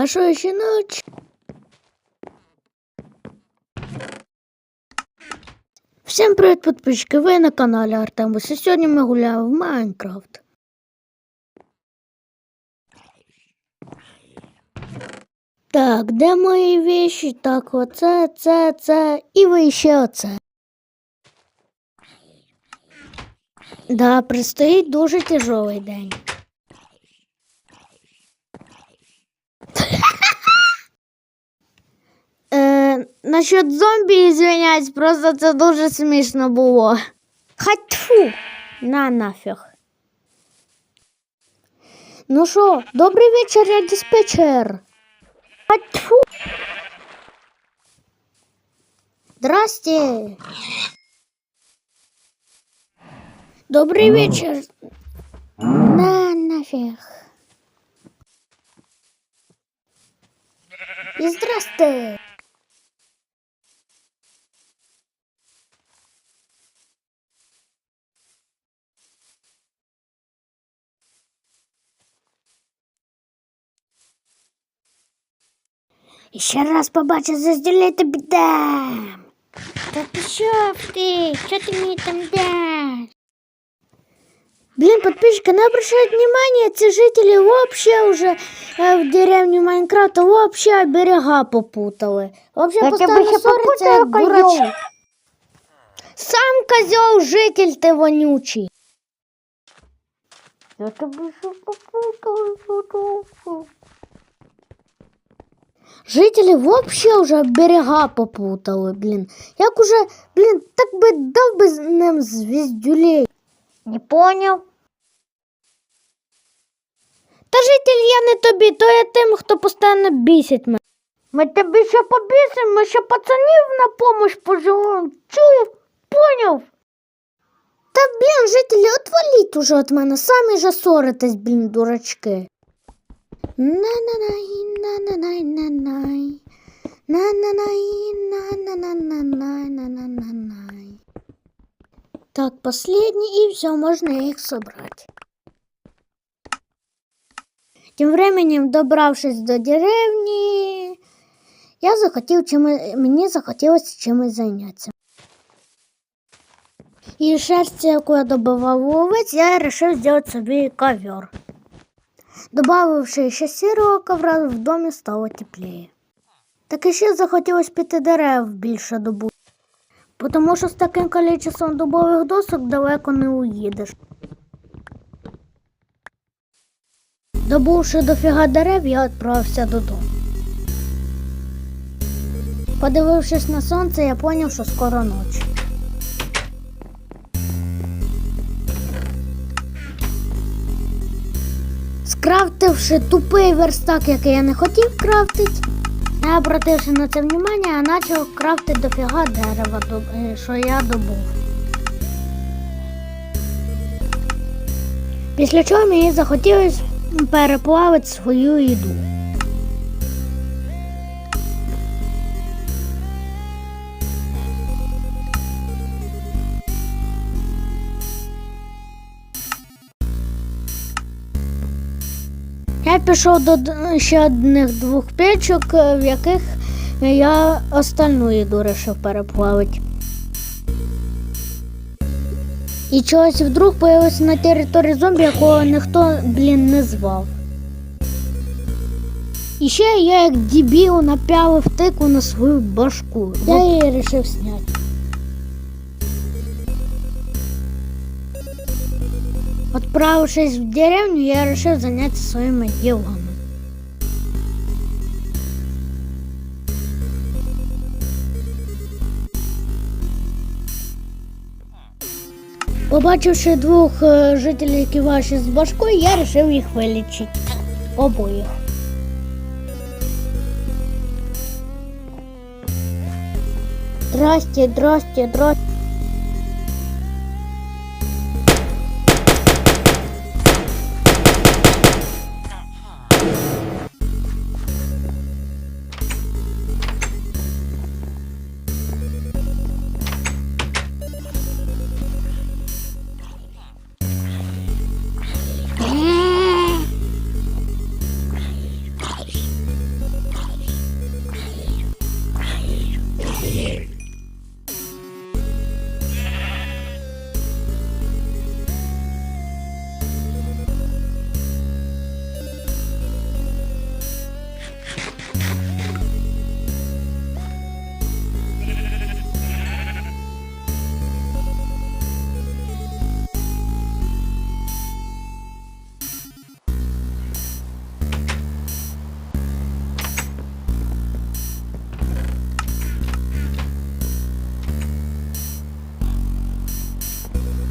Хорошої ночі. Всім привіт, підписчики! Ви на каналі Артемус. І сьогодні ми гуляємо в Майнкрафт. Так, де мої віші? Так, оце, це, це і ви ще оце. Да, предстоїть дуже тяжелий день. насчет зомбі, извиняюсь, просто це дуже смішно було. Хать тьфу, на нафіг. Ну що, добрий вечір, я диспетчер. Хать тьфу. Здрасте. Добрий вечір. На нафіг. І здрасте. І ще раз побачу, зазділей тобі дам. Та пішов ти, що ти мені там даш? Блин, подписчики, не обращают внимания, эти жители вообще уже э, в деревне Майнкрафта вообще берега попутали. Вообще Я тебя постоянно еще ссорятся, попутаю, как дурачки. козёл. Сам козел, житель ты вонючий. Я тебе ще попутав. Жители вообще уже берега попутали, блин. Як уже, блин, так би дав би з ним звіздюлей. Не понял. Та житель я не тобі, то я тим, хто постійно бісить мене. Ми тебе ще побісимо, ми ще пацанів на помощь позовемо. Чув? Поняв? Та, блін, жителі, отваліть уже від мене, самі же ссоритесь, блін, дурачки. На-на-най, на-на-най, на-най. На-на-най, на-на-на-на-най, на-на-на-най. Так, последний, и все, можно их собрать. Тим временем, добравшись до деревні, я захотів чимось, мені захотілося чимось зайнятися. І шерсть, яку я добывал у овець, я решил сделать собі ковер. Добавивши ще сірого ковра, в домі стало тепліше. Так ще захотілося піти дерев більше добути. Тому що з таким кількістю дубових досок далеко не уїдеш. Добувши дофіга дерев, я відправився додому. Подивившись на сонце, я зрозумів, що скоро ніч. Скрафтивши тупий верстак, який я не хотів крафтити, не обративши на це внимання, я почав крафтити дофіга дерева, е, що я добув. Після чого мені захотілося переплавити свою їду. Я пішов до ще одних двох печок, е, в яких я остальну їду вирішив переплавити. І чогось вдруг появився на території зомбі, якого ніхто, блін, не звав. І ще я як дебіл напялив тику на свою башку. Я її вирішив зняти. Отправившись в деревню, я вирішив зайнятися своїми ділами. Побачивши двох е, жителів, які ваші з башкою, я вирішив їх вилічити. Обоїх. Здрасте, здрасте, здрасте.